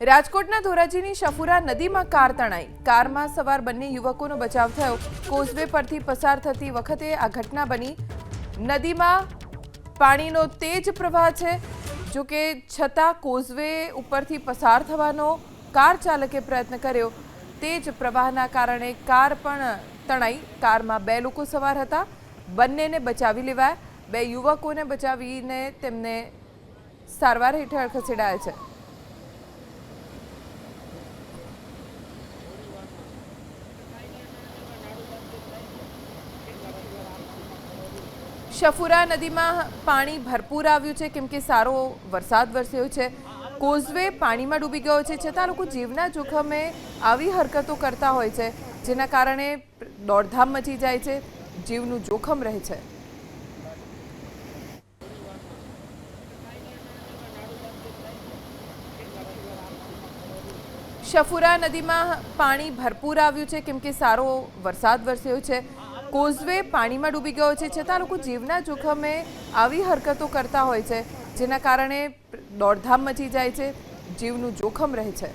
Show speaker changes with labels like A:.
A: રાજકોટના ધોરાજીની શફુરા નદીમાં કાર તણાઈ. કારમાં સવાર બંને યુવકોનો બચાવ થયો. કોઝવે પરથી પસાર થતી વખતે આ ઘટના બની. નદીમાં પાણીનો તેજ પ્રવાહ છે. જો કે છતાં કોઝવે ઉપરથી પસાર થવાનો કાર ચાલકે પ્રયત્ન કર્યો. તેજ પ્રવાહના કારણે કાર પણ તણાઈ. કારમાં બે લોકો સવાર હતા. બંનેને બચાવી લેવાયા. બે યુવકોને બચાવીને તેમને સારવાર હેઠળ ખસેડાયા છે. શફુરા નદીમાં પાણી ભરપૂર આવ્યું છે, કેમ કે સારો વરસાદ વરસ્યો છે. કોઝવે પાણીમાં ડૂબી ગયો છે, છતાં લોકો જીવના જોખમે આવી હરકતો કરતા હોય છે, જેના કારણે દોડધામ મચી જાય છે, જીવનું જોખમ રહે છે. શફુરા નદીમાં પાણી ભરપૂર આવ્યું છે, કેમ કે સારો વરસાદ વરસ્યો છે. કોઝવે પાણીમાં ડૂબી ગયો છે. છતાં લોકો જીવના જોખમે આવી હરકતો કરતા હોય છે, જેના કારણે દોડધામ મચી જાય છે, જીવનું જોખમ રહે છે.